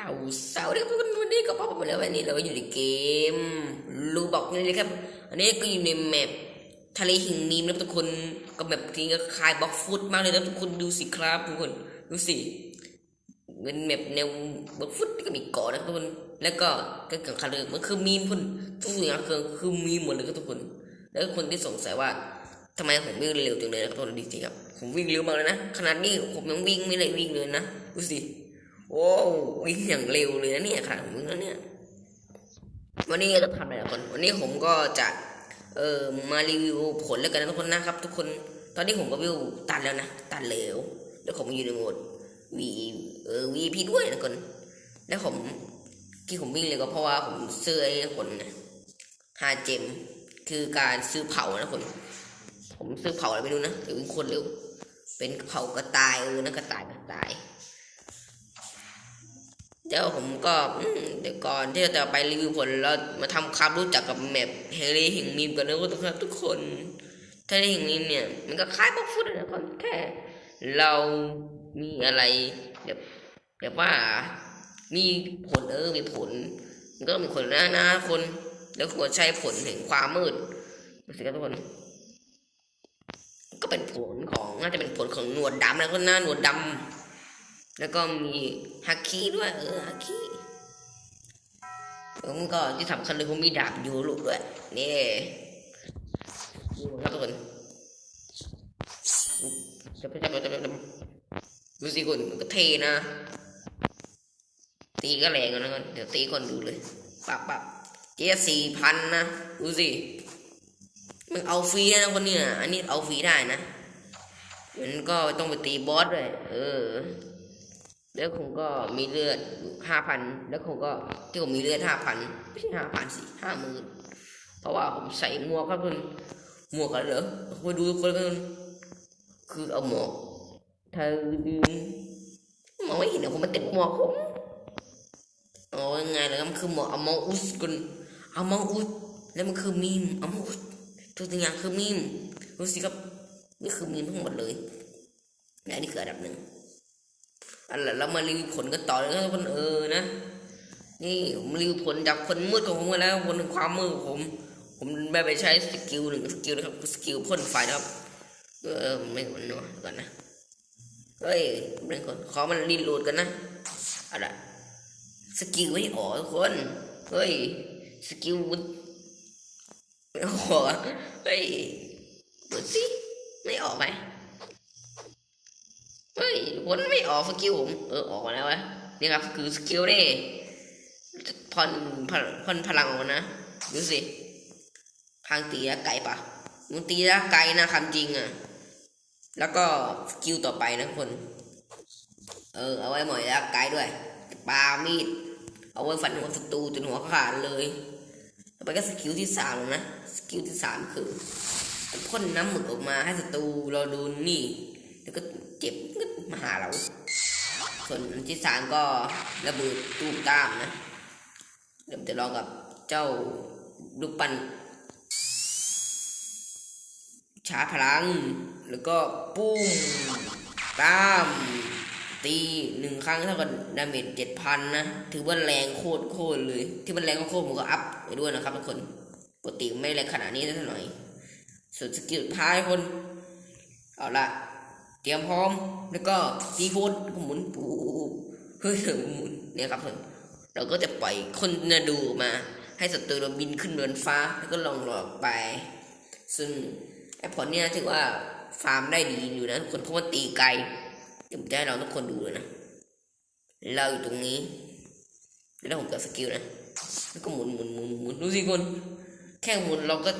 าวสวัสดีครับทุกคนวันนี้ก็พบกันแล้ววันนี้เราก็อยู่ในเกมรูบอกนี่เลยครับ อันนี้ก็อยู่ในแมปทะเลหินนีมนะทุกคนก็แบบที่ก็คลายบล็อกฟุตมากเลยนะทุกคนดูสิครับทุกคนดูสิเป็นแมปแนวบล็อกฟุตก็มีเกาะนะทุกคนแล้วก็ก็กังคาเลยมันคือมีมคนทุกอย่างคือคือมีหมดเลยครับทุกคน แล้วคนที่สงสัยว่าทำไมผมวิ่งเร็วจังเลยนะครับทุกคนดูสิครับผมวิ่งเร็วมากเลยนะขนาดนี้ผมยังวิ่งไม่ได้วิ่งเลยนะดูสิ โอ้วิ่งอย่างเร็วเลยนะเนี่ยขนาดมวิ่งแล้วเนี่ย วันนี้จะทำอะไรนะคนวันนี้ผมก็จะเออมารีวิวผลแล้วกันนะทุกคนนะครับ ทุกคน ตอนนี้ผมก็วิวตัดแล้วนะตัดเหลวแล้วผมอยู่ในโหมดวีเออวีพีด้วยนะคนแล้วผมที่ผมวิ่งเลยก็เพราะว่าผมซื้อไอ้คนนะห้าเจมคือการซื้อเผานะคนผมซื้อเผาอะไรไม่รู้นะแต่วิ่งคนเร็วเป็นเผากระต่ายเออนะกระต่ายกระต่าย เดี๋ยวผมก็เดี๋ยวก่อนที่จะไปรีวิวผลเรามาทำความรู้จักกับแมปเฮลิหิงมีมกันนะทุกคนทุกคนเฮลิหิงมีมเนี่ย มันก็คล้ายบล็อกฟุตนะคนแค่เรามีอะไรแบบแบบว่ามีผลเออมีผล มันก็มีผลนะนะคน แล้วควรใช้ผลแห่งความมืดดูสิครับทุกคน ก็เป็นผลของน่าจะเป็นผลของหนวดดำนะคนหน้าหนวดดำ แล้วก็มีฮักคีด้วย เออฮักคีผมก็ที่สำคัญเลยผมมีดาบยูรุด้วยนี่ดูครับทุกคนจะไปจับจับจับดูสิคุณมันก็เทนะ ตีก็แรงนะคนเดี๋ยวตีคนดูเลยปับปับเจ๊สี่พันนะดูสิมันเอาฟรีนะคนเนี้อันนี้เอาฟรีได้นะมันก็ต้องไปตีบอสด้วยเออ แล้วผมก็มีเลือดห้าพันแล้วผมก็ที่ผมมีเลือดห้าพันไม่ใช่ห้าพันสิห้าหมื่นเพราะว่าผมใส่หมวกครับคุณหมวกกันเหรอมาดูคนกันคือเอาหมวกเธอดึงมองไม่เห็นนะผมมันติดหมวกผมโอ้ยังไงเลยมันคือหมวกอมองอุสกุนอมองอุสแล้วมันคือมีมอมองอุสทุกอย่างคือมีมดูสิครับนี่คือมีมทั้งหมดเลยและนี่คืออันดับหนึ่ง อันละเรามารีวิวผลกันต่อเลยนะคนเออนะ นี่ผมรีวิวผลจากคนมืดของผมกันแล้วผลถึงความมืดของผม ผมไม่ไปใช้สกิลหนึ่งสกิลนะครับสกิลพ่นไฟนะครับ เออไม่หมดเนาะก่อนนะเฮ้ยเป็นคนขอมันรีโหลดกันนะอะไรสกิลไม่ออกทุกคนเฮ้ยสกิลมันไม่ออกเฮ้ยดูสิไม่ออกไหม เฮ้ยผลไม่ออกสกิลผมเออออกมาแล้ววะนี่ครับคือสกิลนี่พ่นพ่นพลังออกนะดูสิพางตีระไกลปะมันตีระไกลนะคำจริงอะ แล้วก็สกิลต่อไปนะคน เออเอาไว้หมอยระไกลด้วยปามีด เอาไว้ฟันหัวศัตรูจนหัวขาดเลยต่อไปก็สกิลที่สามนะสกิลที่สามคือพ่นน้ำหมึกออกมาให้ศัตรูเราดูนี่ แล้วก็เจ็บงึด มาหาเรา ส่วนอันที่สามก็ระเบิดตูมตามนะเดี๋ยวจะลองกับเจ้าลูกปันชาพลัง แล้วก็ปุ้มตาม ตีหนึ่งครั้งเท่ากับดาเมจเจ็ดพันนะ ถือว่าแรงโคตรโคตรเลย ที่มันแรงโคตรผมก็อัพไปด้วยนะครับทุกคนปกติไม่แรงขนาดนี้เท่าหน่อยส่วนสกิลท้ายคน เอาละ เตรียมพร้อม แล้วก็ตีโคนก็หมุนปูเฮ้ยหมุนเนี่ยครับผมเราก็จะปล่อยคนนาดูมา ให้ศัตรูเราบินขึ้นเดินฟ้า แล้วก็ลองหลอกไป ซึ่งไอ้ผลเนี่ยถือว่าฟาร์มได้ดีอยู่นะทุกคนเพราะว่าตีไกลเดี๋ยวผมจะให้เราทุกคนดูเลยนะเราอยู่ตรงนี้แล้วผมกับสกิลนะแล้วก็หมุนหมุนหมุนหมุนดูสิคนแค่หมุนเราก็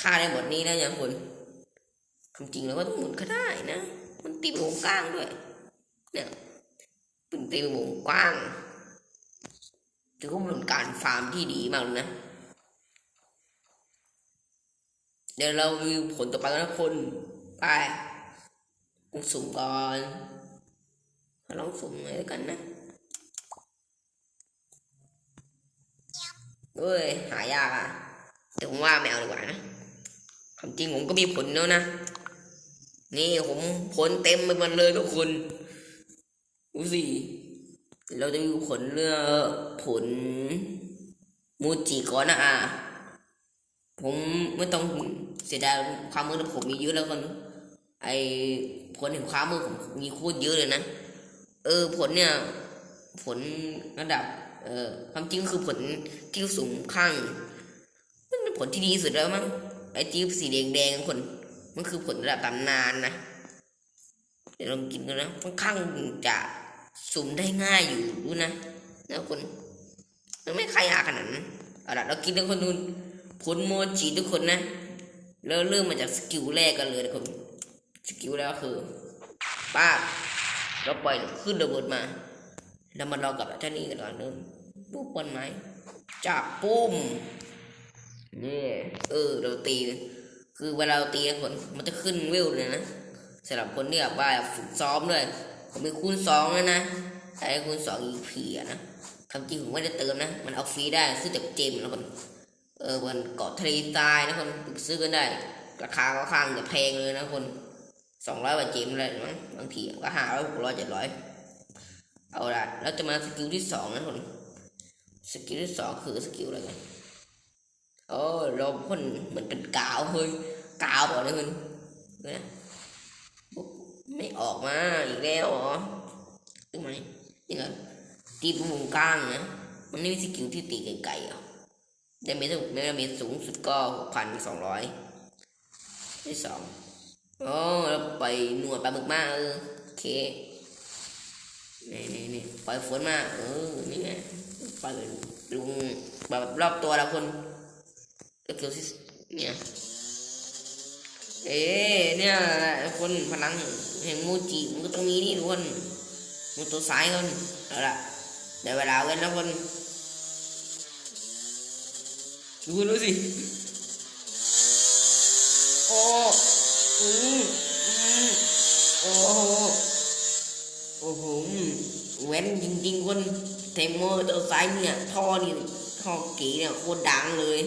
ฆ่าได้หมดนี้แล้วอย่างคนความจริงแล้วก็ต้องหมุนก็ได้นะ มันตีเป็นวงกว้างด้วย เนี่ยเป็นตีเป็นวงกว้างถือว่าเป็นการฟาร์มที่ดีมากนะ เดี๋ยวเราวิวผลต่อไปกันนะคนไปลองสุ่มก่อนลองสุ่มเลยกันนะเฮ้ยหายากอะแต่ผมว่าไม่เอาดีกว่านะความจริงผมก็มีผลแล้วนะ นี่ผมผลเต็มไปหมดเลยทุกคนดูสิเราจะมีผลเรื่องผลมูจิก่อนนะอะผมไม่ต้องเสียดายความมือนะผมมีเยอะแล้วคนไอผลแห่งความมือผมมีโคตรเยอะเลยนะเออผลเนี่ย ผลระดับ เออความจริงคือผลที่สูงข้างมันเป็นผลที่ดีสุดแล้วมั้งไอ้ที่สีแดงแดงๆคน มันคือผลระดับตำนานนะ เดี๋ยวลองกินกันนะค่อนข้างจะสุ่มได้ง่ายอยู่ดูนะนะคนมันไม่ใครยากขนาดนั้นเอาละเรากินทุกคนดูผลโมจิทุกคนนะแล้วเริ่มมาจากสกิลแรกกันเลยนะคนสกิลแรกก็คือป้าเราปล่อยขึ้นระเบิดมาแล้วมาลองกับเจ้านี่กันก่อนเดิมปุ๊บบนไม้จับปุ้มนี่เออเราตี คือเวลาเราตีนะคนมันจะขึ้นเวเลยนะสำหรับคนที่แบบว่าฝึกซ้อมด้วยผมมีคูณสองแล้วนะไอ้คูณสองอีพีนะคำจริงผมไม่ได้เติมนะ มันเอาฟรีได้ซื้อจากเจมส์นะคนเออมันเกาะทะเลทรายนะคนซื้อกันได้ ราคาก็ข้างจะแพงเลยนะคนสองร้อยกว่าเจมเลยมั้งบางทีก็ห้าร้อยหกร้อยเจ็ดร้อยเอาละแล้วจะมาสกิลที่สองนะคนสกิลที่สองคือสกิลอะไรกัน โอ้เราพ่นเหมือนเป็นกาวเฮ้ยกาวบอกนะคุณเนะไม่ออกมาอีกแล้วเหรอทำไมยังไงตีปุ่มกลางนะมันไม่มีสกิลที่ตีไกลๆอะได้เมตรไม่ได้เมตรสูงสุดก็หกพันสองร้อยที่สองโอ้แล้วปหนวดปลาหมึกมาเออโอเคนี่นี่นี่ปล่อยฝนมากเออนี่ไงปล่อยลุงแบบรอบตัวเราคน เกี่ยวที่เนี่ยเอ๊ะเนี่ยคนพลังแห่งมูจิมันก็ต้องมีนี่ทุกคนมันตัวซ้ายคนเอาละเดี๋ยวเวลาเว้นแล้วคนดูดูสิโอ้อืมอืมโอ้โหโอ้โหแว้นจริงๆคนเทมเมอร์ตัวซ้ายเนี่ยท่อนี่ท่อเก๋เนี่ยโคตรดังเลย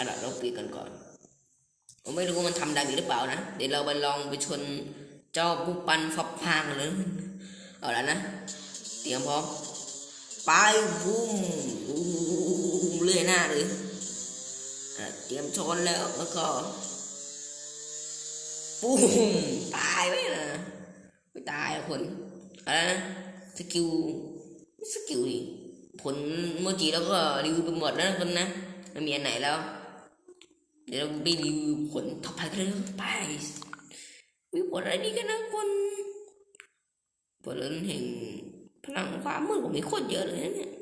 กระดาษเราปิดกันก่อน ผมไม่รู้ว่ามันทำดังอยู่หรือเปล่านะ เดี๋ยวเราไปลองไปชนเจ้าผู้ปันฟับพางเลย เอาล้วนะ เตรียมพร้อม ไปบุ้มบุ้มเลื่อยหน้าเลยเตรียมชนแล้วแล้วก็ปุ้มตายไหมนะไม่ตายคนอะไรนะสกิลสกิลดิผลโมจิแล้วก็รีวิวไปหมดแล้วนะคนนะมันมีอันไหนแล้ว เดี๋ยวเราไปรีวิวผลต่อไปกันเลยไปวิวผลอะไรดีกันนะคนผลแห่งพลังความมืดผมมีโคตรเยอะเลยนะเนี่ย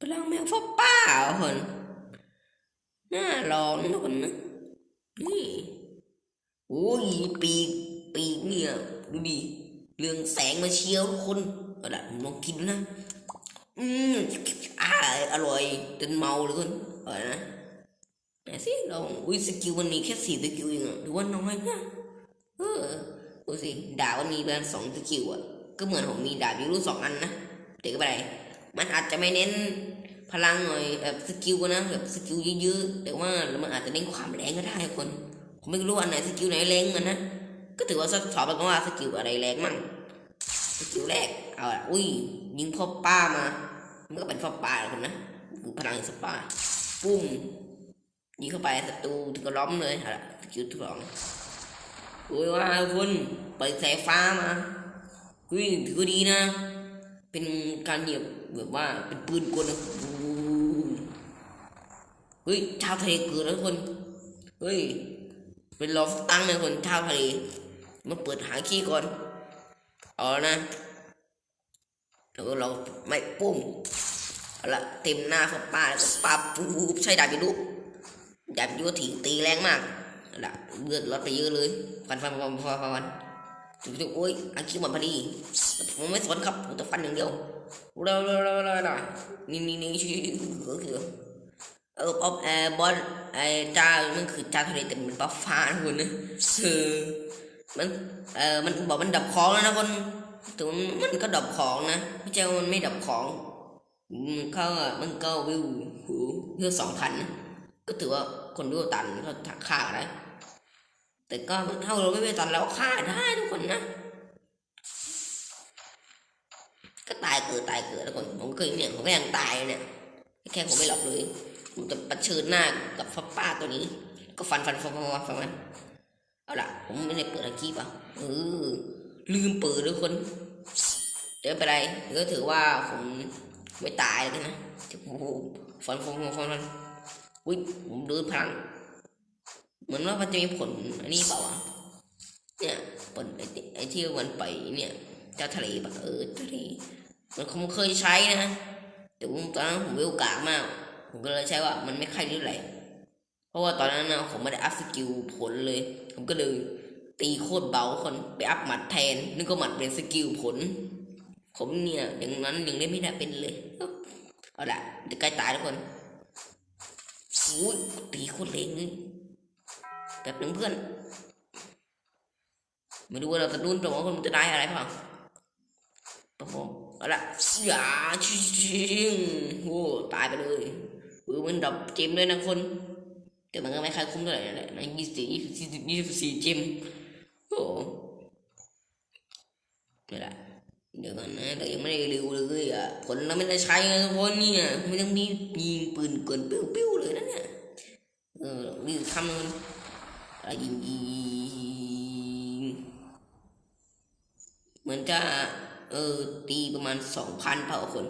พลังแมวฟ้าป้าคนน่าลองนะคนนะนี่โอ้ยปีกปีกเนี่ยดูดิเรื่องแสงมาเชียวทุกคนเอาละลองกินนะอืม อาอร่อยจนเมาเลยคนเอาละนะไหนสิลองอุ้ยสกิลมันมีแค่สี่สกิลเองอะหรือว่าน้อยนะเออดูสิดาบมันมีเพียงสองสกิลอะก็เหมือนผมมีดาบอยู่รู้สองอันนะแต่ก็ไม่เป็นมันอาจจะไม่เน้นพลังหน่อยแบบสกิลนะแบบสกิลเยอะๆแต่ว่ามันอาจจะเน้นความแรงก็ได้คน ผมไม่รู้อันไหนสกิลไหนแรงกันนะก็ถือว่าสอบไปก็ว่าสกิลอะไรแรงมั่งสกิลแรกเอาละอุ้ยยิงพ่อป้ามา มันก็เป็นพ่อป้าคนนะคือพลังสปาปุ้มยิงเข้าไปศัตรูถึงก็ล้อมเลยเอาละสกิลที่สองอุ้ยว่าคุณเปิดสายฟ้ามาอุ้ยถือดีนะ เป็นการเหยียบแบบว่าเป็นปืนกลนะเฮ้ยชาวทะเลเกิดแล้วคนเฮ้ยเป็นลอฟตั้งเลยคนชาวทะเลมาเปิดหาขี้ก่อนเอานะ แล้วก็เราไม่ปุ้มเอาละเต็มหน้าเขาป้าแล้วก็ปับปุ๊บใช้ดาบไปดูดาบยูถีตีแรงมากอาละเลือดลดไปเยอะเลยฟันฟันฟันฟันฟันถึงโอ้ยอันคิวหมดพอดีผมไม่สนครับผมจะฟันอย่างเดียวเร็วเร็วเร็วเร็วเร็วนี่นี่นี่ชื่อก็คือเออป๊อปเออบอลไอ้จ้ามันคือจ้าทะเลแต่มันป๊อปฟ้าคุณนะคือมันเออมันบอกมันดับขอแล้วนะคน ถึงมันก็ดับของนะไม่ใช่ว่ามันไม่ดับของมันเขามันก็วิวหูวิวสองพันก็ถือว่าคนวิวตันเขาฆ่าได้ แต่ก็ถ้าเราไม่ไปตันเราฆ่าได้ทุกคนนะ ก็ตายเกิดตายเกิดแล้วคนผมเคยเนี่ยผมก็ยังตายเนี่ยแค่ผมไม่หลอกเลยผมจะประชิญหน้ากับฟ้าป้าตัวนี้ ก็ฟันฟันฟันฟันฟันฟันมันเอาล่ะ ผมไม่ได้เปิดอาคีปอะเออ ลืมเปิดด้วยคนเดี๋ยวไปไรเดี๋ยวก็ถือว่าผมไม่ตายเลยนะโอ้โหฟันฟันฟันฟันฟันอุ้ยผมดูพลัง เหมือนว่ามันจะมีผลอันนี้เปล่าวะเนี่ยผลไอ้ที่ไอ้ที่มันไปเนี่ยเจ้าทะเลปะเออทะเลมันคงเคยใช้นะแต่ผมตอนนั้นผมเวลกากมาก ผมก็เลยใช้ว่ามันไม่ค่อยเท่าไหร่เพราะว่าตอนนั้นนะผมไม่ได้อัพสกิลผลเลย ผมก็เลย ตีโคตรเบาคนไปอัพหมัดแทนนึกว่าหมัดเป็นสกิลผล ผมเนี่ยอย่างนั้นยังเล่นไม่ได้เป็นเลยเอาละเดี๋ยวใกล้ตายทุกคนอุ้ยตีโคตรเร็งเลยแบบหนึ่งเพื่อน ไม่รู้ว่าเราจะรุ่นตรงว่าคนมันจะได้อะไรเปล่าปะมเอาละอย่าชิงโอ้ตายไปเลยเออมันดับเจมด้วยนะคนแต่มันก็ไม่ค่อยคุ้มเท่าไหร่นั่นแหละนะยี่สิบสี่ยี่สิบสี่ยี่สิบสี่เจม โอ้เดี๋ยวละเดี๋ยวก่อนนะเรายังไม่ได้รีวิวเลยอะผลเราไม่ได้ใช้ไงทุกคนเนี่ยไม่ต้องมียิงปืนเกินปิ้วเลยนะเนี่ยเออรีบทำมันอะไรยิงยิงเหมือนจะเออตีประมาณสองพันเปล่าคน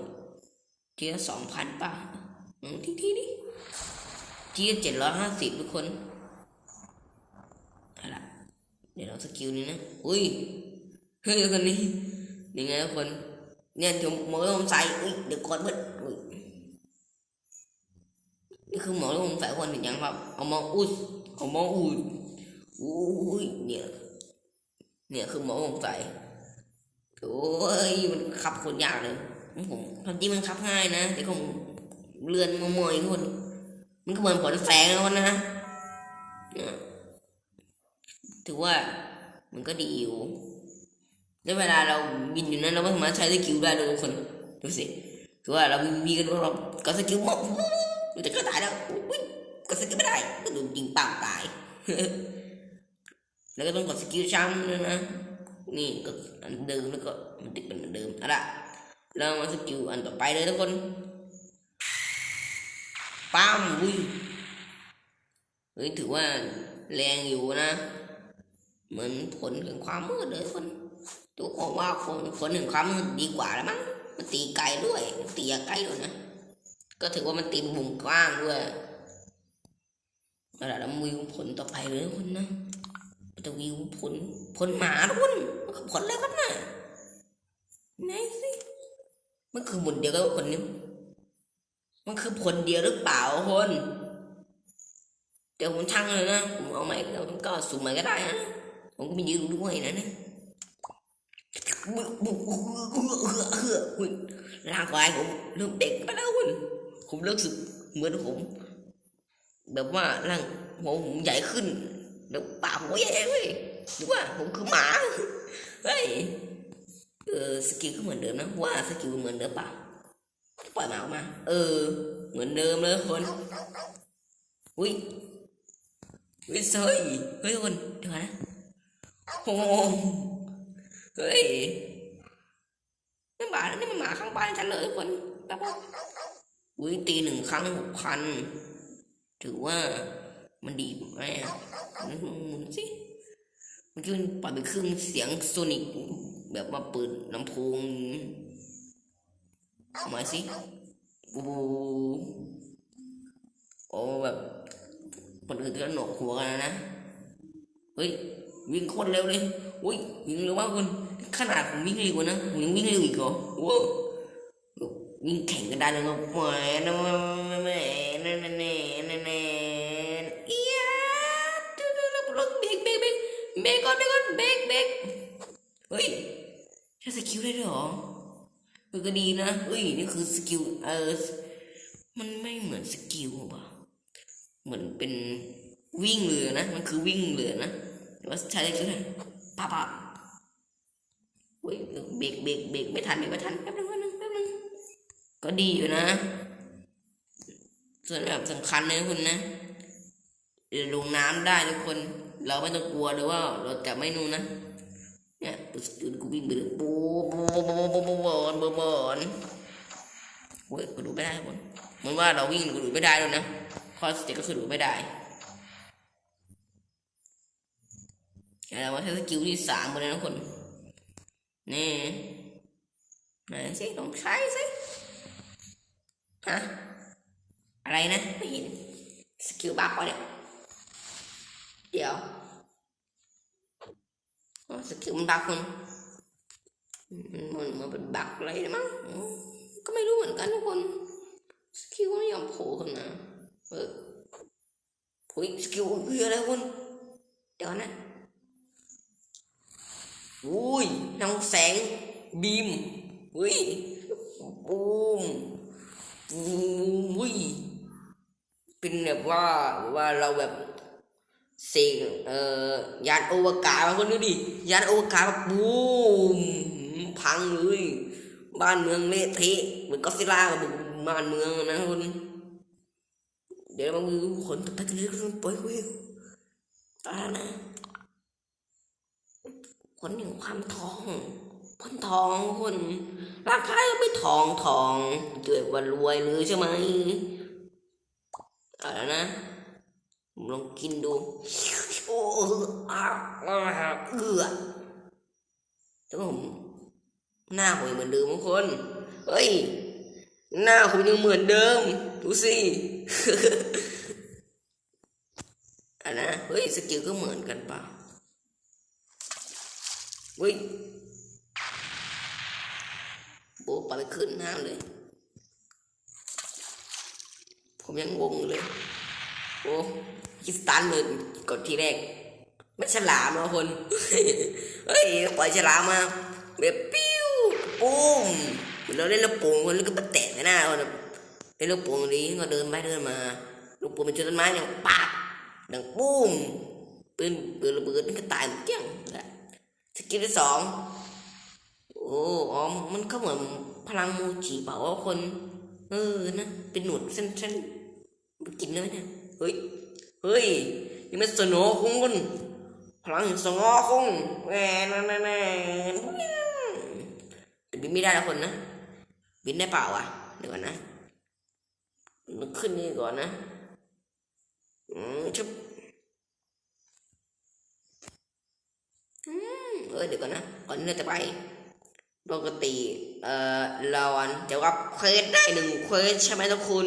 เทีละสองพันป่ะอืมทีทีนี่เทีละเจ็ดร้อยห้าสิบทุกคน เดี๋ยวเราสกิลนี้นะ อุ้ย เฮ้ยคนนี้ยังไงทุกคน เนี่ยเดี๋ยวหมอลมใส่อุ้ยเดี๋ยวกดเบิดอุ้ยนี่คือหมอลมใส่คนเห็นยังครับเอามาอุ้ยเอามาอุ้ยอุ้ยเนี่ย เนี่ยคือหมอผมใส่โอ้ยมันขับคนยากเลยผมความจริงมันขับง่ายนะแต่ผมเลื่อนมามอยคนมันก็เหมือนผลแสงแล้วนะ ถือว่ามันก็ดีอยู่แล้วเวลาเราบินอยู่นั้นเราไม่สามารถใช้สกิลได้เลยทุกคนดูสิคือว่าเรามีกันเราก็สกิลหมดมันจะก็ตายแล้วก็สกิลไม่ได้ก็โดนยิงปังตาย แล้วก็ต้องกดสกิลช้ำด้วยนะนี่ก็อันเดิมแล้วก็มันติดเป็นเหมือนเดิมอาละแล้วมาสกิลอันต่อไปเลยทุกคนปั้มอุ้ยเฮ้ยถือว่าแรงอยู่นะ เหมือนผลแห่งความมืดเลยทุกคนตัวผมว่าผลผลแห่งความมืดดีกว่าแล้วมั้งมันตีไกลด้วยตีไกลด้วยนะก็ถือว่ามันตีวงกว้างด้วยเอาละแล้ววิวผลต่อไปเลยคนนะจะวิวผลผลหมาทุกคนมันคือผลแล้วครับน่ะไหนสิมันคือผลเดียวกับคนนี้มันคือผลเดียวหรือเปล่าคนเดี๋ยวผมช่างเลยนะผมเอาไม้ผมก็สุ่มใหม่ก็ได้นะ ผมก็ไปยืนด้วยนะเนี่ยร่างกายผมเริ่มเด็กไปแล้วคุณผมเริ่มสึกเหมือนผม แบบว่าร่างหัวผมใหญ่ขึ้นเดี๋ยวปากผมใหญ่เว้ยหรือว่าผมคือหมาเฮ้ยเออสกิลก็เหมือนเดิมนะว่าสกิลเหมือนเดิมเปล่าปล่อยหมาออกมา เออ เหมือนเดิมเลยคนอุ้ยอุ้ยเฮ้ยเฮ้ยคนเดี๋ยวก่อนนะ โอ้โหเฮ้ยนี่หมานี่มันหมาข้างบ้านฉันเลยคนแป๊บนึงอุ้ยตีหนึ่งครั้งหกพันถือว่ามันดีไหมอะหมุนสิมื่อกี้มันปล่อยไปเครื่องเสียงโซนิกแบบมาเปิดลำโพงเอามาสิบูบูโอ้แบบคนอื่นก็หนวกหัวกันนะ เฮ้ย วิ่งโคตรเร็วเลยอุ้ยวิ่งเร็วมากคุณขนาดผมวิ่งเร็วกว่านะผมยังวิ่งเร็วอีกเหรอโว้วิ่งแข่งกันได้เลยครับแหมนะแหมแหมแหมแหมแหมแหมแหมเอี๊ยดดูดูดูลงเบรกเบรกเบรกเบรกก่อนเบรกก่อนเบรกเบรกเฮ้ยใช้สกิลได้ด้วยเหรอเออก็ดีนะเฮ้ยนี่คือสกิลเออมันไม่เหมือนสกิลว่ะเหมือนเป็นวิ่งเรือนะ มันคือวิ่งเรือนะ แต่ว่าใช้สกิลได้ปะปะเฮ้ยเบรกเบรกเบรกไม่ทันเบรกไม่ทันแป๊บนึงแป๊บนึงแป๊บนึงก็ดีอยู่นะ ส่วนแบบสำคัญนะคุณนะเดี๋ยวลงน้ำได้ทุกคน เราไม่ต้องกลัวเลยว่า เราจะไม่นู่นนะเนี่ยปุ๊บกูวิ่งไปเลยปูปูปูปูปูปูปูบอบอนเว้ยกูดูไม่ได้บนเหมือนว่าเราวิ่งกูดูไม่ได้แล้วนะคอเสเต็ก็คือดูไม่ได้ แล้วว่าใช้สกิลที่สามหมดเลยนะคนนี่ไหนสิลองใช้สิฮะอะไรนะไม่เห็นสกิลบักวะเนี่ยเดี๋ยวสกิลมันบักมันมันมันเป็นบักอะไรมั้งก็ไม่รู้เหมือนกันทุกคนสกิลไม่ยอมโผล่ขึ้นมาเออโอ้ยสกิลคืออะไรคุณเดี๋ยวนะ อุ้ยน้องแสงบีมอุ้ยบูมอุ้ยเป็นแบบว่าว่าเราแบบเสกเอ่อยานอวกาศมาคนดูดิยานอวกาศแบบบูมพังเลยบ้านเมืองเละเทะเหมือนก็อดซิล่ากับบ้านเมืองนะคุณเดี๋ยวเรามาดูคนต่อไปกันเลยคุณปล่อยคุยตายนะ คนหนึ่งความทองคนทองคนร่างกายก็ไม่ทองทองเกิดว่ารวยเลยใช่ไหมอะไรนะลองกินดูโอ้อาอาเอือแต่ว่าผมหน้าผมยังเหมือนเดิมทุกคนเฮ้ยหน้าผมยังเหมือนเดิมดูสิอะนะเฮ้ยสกิลก็เหมือนกันเปล่า เฮ้ยโบปล่อยขึ้นน้ำเลย ผมยังงงเลย โอ้คิสตันเลยกดทีแรก ไม่ฉลามนะคน เฮ้ย ปล่อยฉลามมาแบบปิ้วปุ้มเราเล่นลูกโป่งคนแล้วก็มาแตะในหน้าคนเล่นลูกโป่งดีก็เดินไปเดินมาลูกโป่งเป็นจุดต้นไม้เนี่ยปากดังปุ้มปืนปืนระเบิดมันก็ตายหมดเกลี้ยง สกิลที่สองโอ้อ๋อมันก็เหมือนพลังโมจิเปล่าว่าคน เออนะเป็นหนวดเส้นๆมันกินเลยเนี่ยเฮ้ยเฮ้ยนี่มันสโนคงคุณพลังแห่งสนว์คุงแหวนแน่แน่แต่บินไม่ได้แล้วคนนะบินได้เปล่าอะเดี๋ยวก่อนนะขึ้นนี่ก่อนนะอืมชุบ เออเดี๋ยวก่อนนะ ก่อนที่เราจะไปปกติเอ่อเราจะรับเควสได้หนึ่งเควสใช่ไหมทุกคน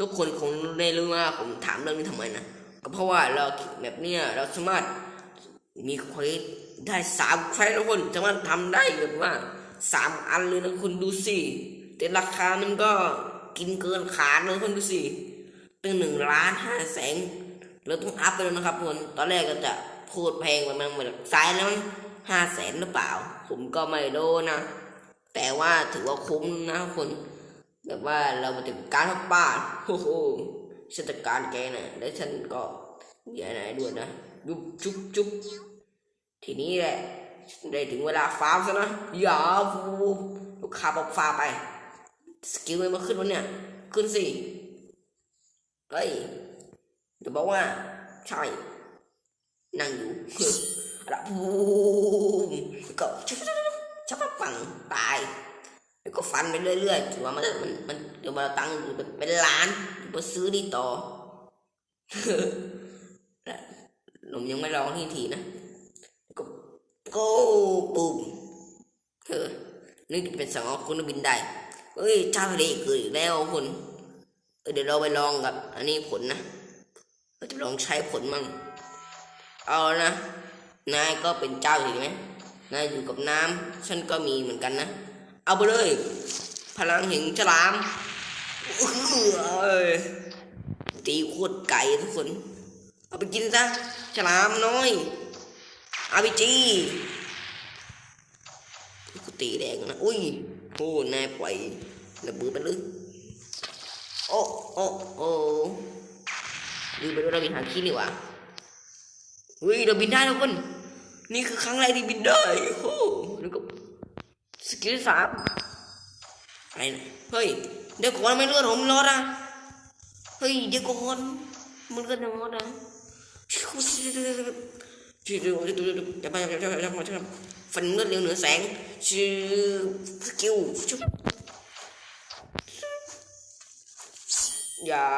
ทุกคนคงได้รู้ว่าผมถามเรื่องนี้ทำไมนะก็เพราะว่าเราแบบเนี้ยเราสามารถมีเควสได้สามเควสทุกคนสามารถทำได้แบบว่าสามอันเลยนะคุณดูสิแต่ราคามันก็กินเกินขาดเลยคุณดูสิตั้งหนึ่งล้านห้าแสนเราต้องอัพไปแล้วนะครับทุกคนตอนแรกก็จะ พูดแพงไปมันเหมือนซ้ายแล้วห้าแสนหรือเปล่า ผมก็ไม่รู้นะ แต่ว่าถือว่าคุ้มนะคนแบบว่าเรามาถึงการทับบ้านโอ้โหฉันจัดการแกนะแล้วฉันก็อย่าไหนด้วยนะยุบจุบจุบทีนี้แหละได้ถึงเวลาฟาร์มซะนะอย่าฟูลูกค้าบอกฟาไป สกิลมันมาขึ้นวะเนี่ย ขึ้นสิเฮ้ยจะบอกว่า ใช่ นั่งอยู่แล้วบูมก็ชับชับปังตายแล้วก็ฟันไปเรื่อยๆถือว่ามันมันมันเดี๋ยวมาตั้งอยู่เป็นล้านมาซื้อนี่ต่อและผมยังไม่ลองที่ทีนะก็โก้ปุ่มเออนี่เป็นสองคนบินได้เอ้ยเจ้าทะเลเกิดอีกแล้วคุณเออเดี๋ยวเราไปลองกับ อันนี้ผลนะเราจะลองใช้ผลมั่ง เอานะ นายก็เป็นเจ้าอยู่ไหมนายอยู่กับน้ำฉันก็มีเหมือนกันนะ เอาไปเลย พลังแห่งฉลามตีโคตรไก่ทุกคน เอาไปกินซะฉลามน้อยอาพีจีกูตีแดงนะ อุ้ยโอ้นายปล่อยระเบิดไปเลยโอ้โอ้โอ้ดูไปดูเรามีหางขี้นี่ว่า เฮ้ยเราบินได้ทุกคน นี่คือครั้งแรกที่บินได้โอ้แล้วก็สกิลสามอะไรนะเฮ้ยเดี๋ยวก่อนไม่เลือดผมรอดอะเฮ้ยเดี๋ยวก่อนมันก็นอนอะจะไปจะไปจะไปจะไปฟันรวดเร็วเหนือแสงชื่อสกิลชุบอย่า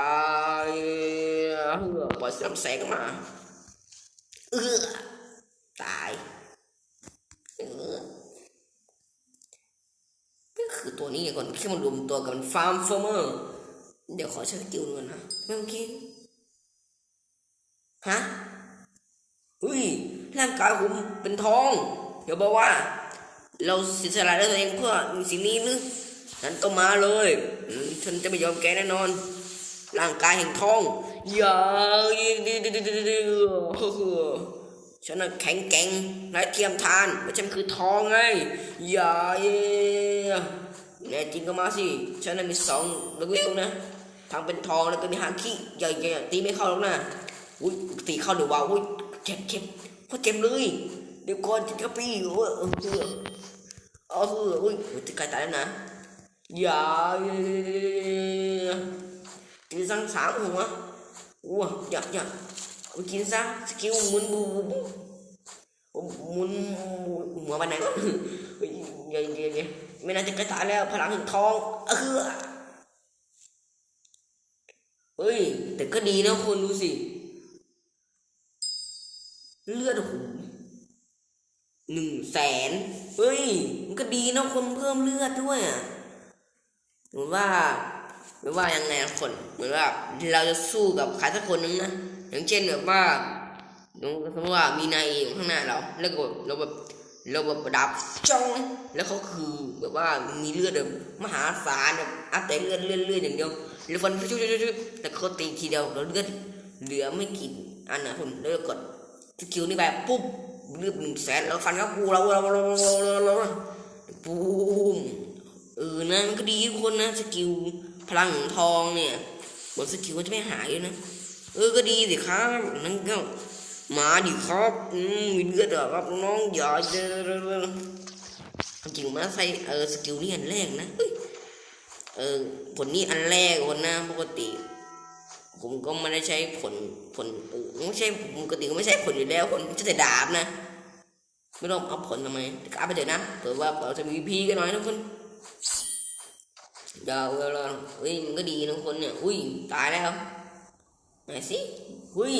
เหือปล่อยลำแสงออกมา เออตายเออนี่คือตัวนี้ไงก่อนที่มันรวมตัวกันฟาร์มเฟอร์เมอร์ เดี๋ยวขอใช้สกิลหน่อยนะเมื่อกี้ฮะเฮ้ยร่างกายผมเป็นทอง เดี๋ยวบอกว่า เราเสียสละด้วยตัวเองเพื่อสิ่งนี้หรือนั้นก็มาเลย ฉันจะไม่ยอมแกแน่นอน ร่างกายแห่งทอง อย่าฉันน่ะแข็งแกร่งไร้เทียมทานเพราะฉันคือทองไงอย่าแน่จริงก็มาสิฉันน่ะมีสองระเบียงนะทางเป็นทองแล้วก็มีหางขี้ใหญ่ๆตีไม่เข้าหรอกนะอุ้ยตีเข้าเดี๋ยววาอุ้ยเจ็บเจ็บโคตรเจ็บเลยเดี๋ยวก่อนจะกระปี้เออเออเออเอออุ้ยจะใกล้ตายแล้วนะอย่ากินสังสามหัว อ้วอยากอยากไปกินซะสกิลหมุนบูบูบูหมุนหัวไปไหนวะเฮ้ยเดี๋ยวเดี๋ยวเยวไม่น่าจะกล้ตายแล้วพลังแห่งทองเออเฮ้ย แต่ก็ดีนะคนดูสิ เลือดหูหนึ่งแสนเฮ้ย มันก็ดีนะคนเพิ่มเลือดด้วยอะหมือว่า หมือว่ายังไงคนเหมือนว่าเราจะสู้กับใครสักคนนึงนะอย่างเช่นแบบว่าสมมติว่ามีนายเองข้างหน้าเรา แล้วก็เราแบบเราแบบดับจ้องแล้วเขาคือแบบว่ามีเลือดแบบมหาศาลแบบอัดแต่เลือดเลือดเลือดอย่างเดียวแล้วฟันชุบชุบชุบแต่เขาตีทีเดียวแล้วเลือดเหลือไม่กี่อันนะผมแล้วกดสกิลนี่แบบปุ๊บเลือดหนึ่งแสนแล้วฟันก็กูเราเราเราเราเราปุ๊บเออนะมันก็ดีทุกคนนะสกิล พลังของทองเนี่ยบนสกิลก็จะไม่หายนะ เออก็ดีสิครับนั่นก็มาดิครับอืมมีเลือดหรอครับน้องอย่าจอจริงมาใส่เออสกิลนี่อันแรกนะเออผลนี้อันแรกคนนะปกติ ผมก็ไม่ได้ใช้ผลผลเออไม่ใช่ปกติก็ไม่ใช่ผลอยู่แล้วคนจะแต่ดาบนะ ไม่ต้องเอาผลทำไมก็เอาไปเถอะนะเผื่อว่าเราจะมีพีกันหน่อยนะคน ดี๋ยวเราเฮ้ยมันก็ดีนะคนเนี่ย อุ้ยตายแล้วไหนสิเฮ้ย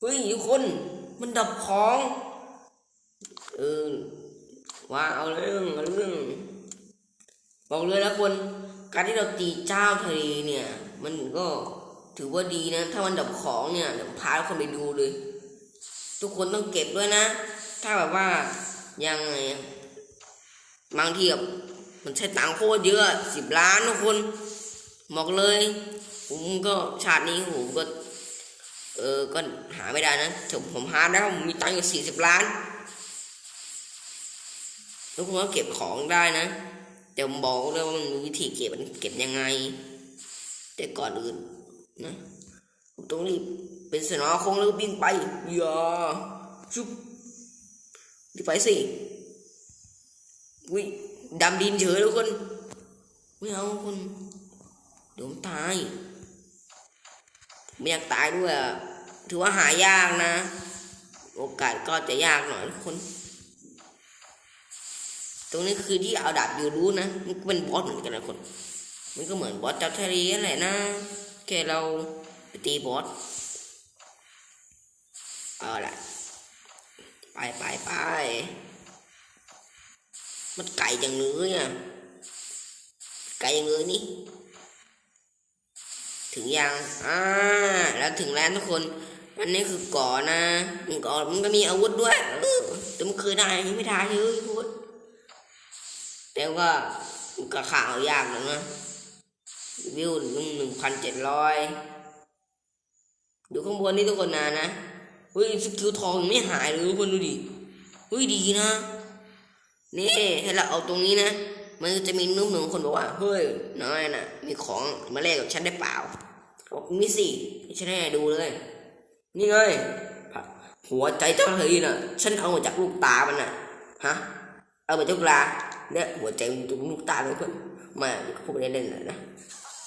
เฮ้ยทุกคนมันดับของ เออว่าเอาเรื่องเอาเรื่อง บอกเลยนะคนการที่เราตีเจ้าทะเลเนี่ย มันก็ถือว่าดีนะ ถ้ามันดับของเนี่ยเดี๋ยวพาทุกคนไปดูเลย ทุกคนต้องเก็บด้วยนะ ถ้าแบบว่ายังไงบางทีแบบ มันใช้ตังค์โคตรเยอะสิบล้านทุกคนบอกเลย ผมก็ชาตินี้ผมก็ เออก็หาไม่ได้นะผมผมหาได้ผมมีตังค์อยู่สี่สิบล้านทุกคนก็เก็บของได้นะแต่ผมบอกเลยว่ามันมีวิธีเก็บมันเก็บยังไง แต่ก่อนอื่นนะผมต้องรีบเป็นสนอคงแล้ววิ่งไปอย่าชุบรีบไปสิวิ ดำดินเฉยทุกคน ไม่เอาทุกคน เดี๋ยวตาย ไม่อยากตายด้วยอะถือว่าหายากนะ โอกาสก็จะยากหน่อยทุกคน ตรงนี้คือที่เอาดาบอยู่รู้นะ มันก็เป็นบอสเหมือนกันนะคน มันก็เหมือนบอสจับทะเลนั่นแหละนะ แค่เราไปตีบอส เอาละไปไปไป มันไก่จังเลยอะไก่จังเลยนี่ ถึงยังอ่าแล้วถึงแล้วทุกคนอันนี้คือก่อนะมันก่อมันก็มีอาวุธด้วยแต่มันเคยได้ยังไม่ได้เลยพูดแต่ว่าก็ข่าวยากหน่อยนะวิวหนึ่งหนึ่งพันเจ็ดร้อยดูข้างบนนี่ทุกคนนะนะเฮ้ยสกิลทองไม่หายเลยทุกคนดูดิเฮ้ยดีนะ นี่ให้เราเอาตรงนี้นะ มันจะมีนุ่มหนึ่งคนบอกว่า เฮ้ยน้อยน่ะมีของมาแลกกับฉันได้เปล่าบอกมีสิฉันให้ดูเลย นี่ไงหัวใจเจ้าทะเลน่ะ ฉันเอามาจากลูกตามันน่ะ ฮะ เอามาจากลาเนี่ยหัวใจมันตรงลูกตาเลยเพื่อนมาพวกนี้เล่นๆนะ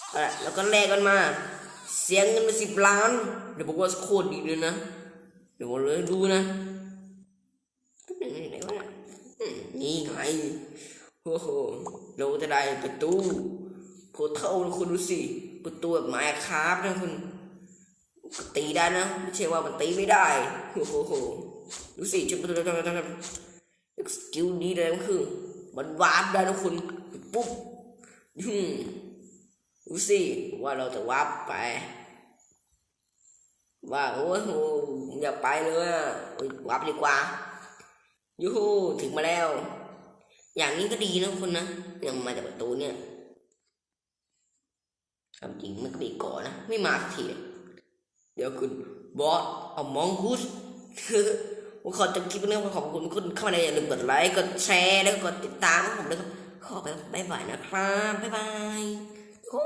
เอาละแล้วก็แลกกันมา เสียงเงินมาสิบล้าน เดี๋ยวบอกว่าโคตรดีเลยนะ เดี๋ยวบอกเลยดูนะไหน นี่ไงโอ้โหเราจะได้ประตูโพเท่านะคุณดูสิประตูแบบไม้คราฟนะคุณตีได้นะไม่ใช่ว่ามันตีไม่ได้โอ้โหดูสิจุดประตูสกิลดีเลยมันคือ มันวาร์ปได้นะคุณปุ๊บอืมดูสิว่าเราจะวาร์ปไปว่าโอ้โหอย่าไปเลยอะเอ้ยวับดีกว่า ยูฮูถึงมาแล้ว อย่างนี้ก็ดีนะคุณนะยังมาจากประตูเนี่ยความจริงมันก็มีก่อนนะไม่มาสักทีเดี๋ยวคุณบอสเอามองคุสผมขอจบคลิปนี้ขอบคุณคุณเข้ามาในอย่าลืมกดไลค์กดแชร์แล้วก็กดติดตามผมด้วยครับขอไปบ๊ายบายนะครับบ๊ายบายโอ้